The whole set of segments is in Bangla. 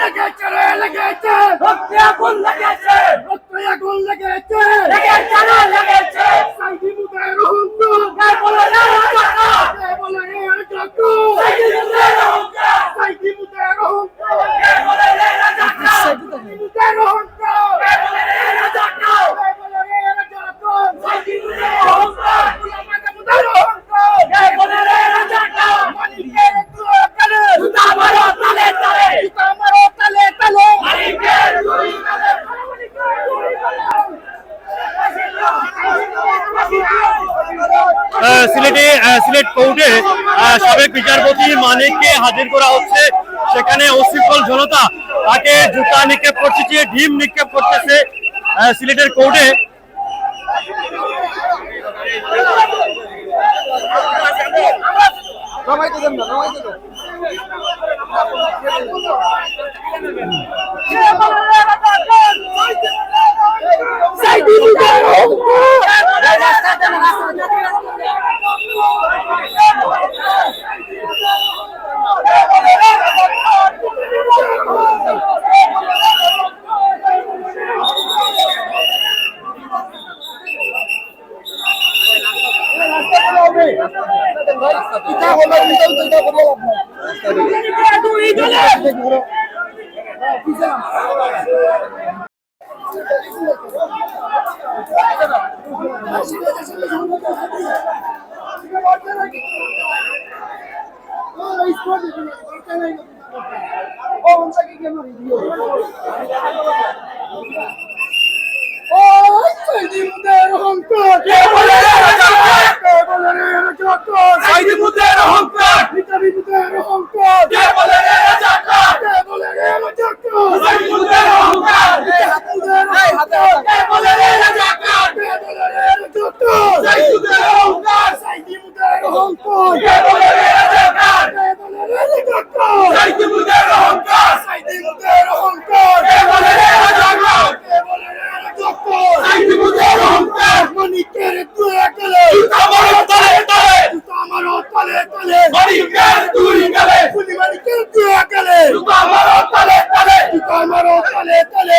লেগেছে লেগেছে। রক্ত আগুন লেগেছে। রক্ত আগুন লেগেছে। লেগেছে লেগেছে। সাইডি মুখে রহুন তো বলে না বলে না কাকু সাইডি মুখে রহুন সিলেটে সিলেট কোর্টে সাবেক বিচারপতি মানিককে হাজির করা হচ্ছে। সেখানে অশৃঙ্খল জনতা তাকে জুতা নিক্ষেপ করতেছে, ডিম নিক্ষেপ করতেছে সিলেটের কোর্টে। Sayeedi Oh, I'm sorry, you there, Hong Kong! Yeah, whatever! অহংকার।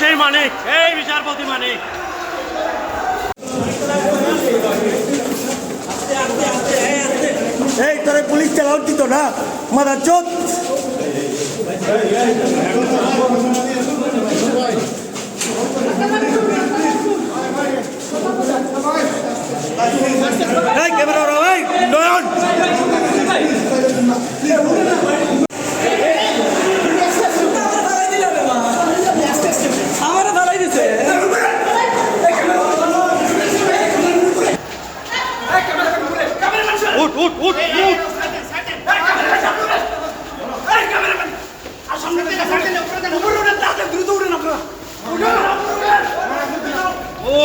সেই মানিক এই বিচারপতি মানিক। এই তোরে পুলিশ চালাও দিত না মারা চোখ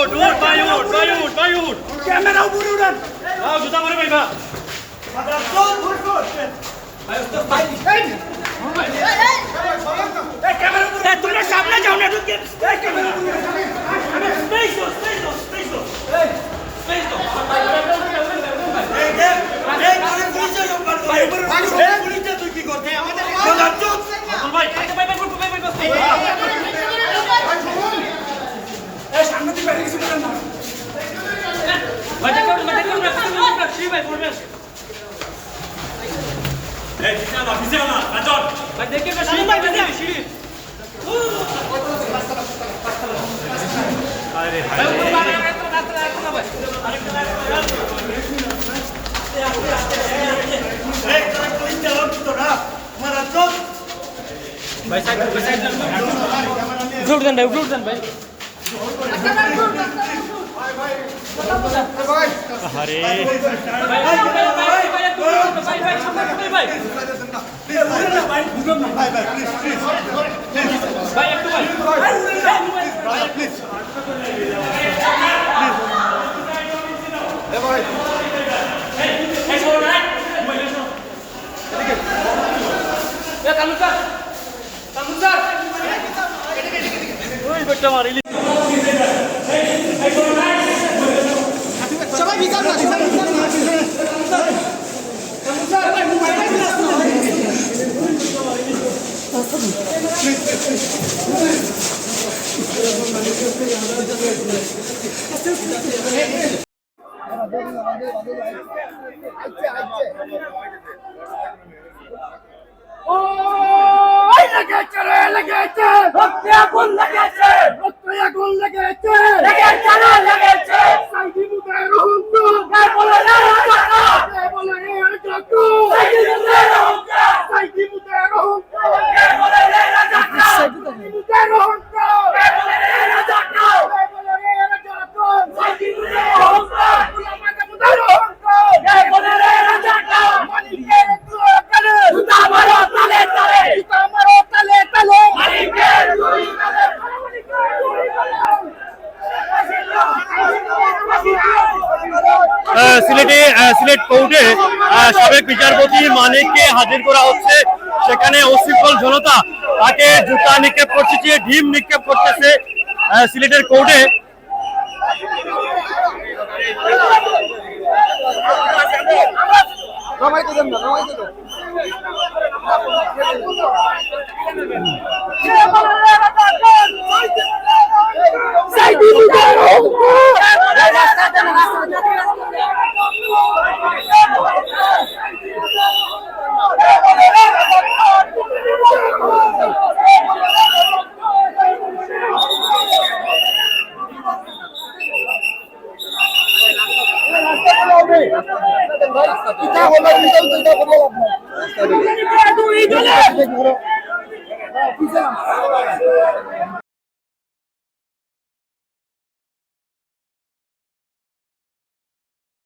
উঠ উঠ ভাই উঠ ভাই উঠ ভাই উঠ ক্যামেরা উপরে উঠান নাও জুতা সামনে যাও না ক্যামেরা ভাই সাইড ভাই সাইড উঠে দেন ভাই উঠে দেন ভাই আরে একটু ভাই ওই বেটা মারিলি ওই লেগেছে রে লেগেছে রক্তে আগুন লেগেছে আগুন লেগেছে লেগেছে লেগেছে সাইদি মুদের রহমত কে বলে কে বলে রে রাজা সাইদি মুদের রহমত সাইদি মুদের রহমত কে বলে রে রাজা সাইদি মুদের রহমত কে বলে রে রাজা কে বলে রে রাজা সাইদি মুদের রহমত উলামা মুদের রহমত কে বলে রে রাজা মালিকের দুয়া করে জুতা মারো তালে তালে জুতা মারো তালে তালে মালিকের দুই তালে মালিকের দুই তালে আহ, সিলেটে কোর্টে সাবেক বিচারপতি মানিককে হাজির করা হচ্ছে। সেখানে অশৃঙ্খল জনতা তাকে জুতা নিক্ষেপ করছে ঢিম নিক্ষেপ করতেছে সিলেটের কোর্টে। সাইদি হবে।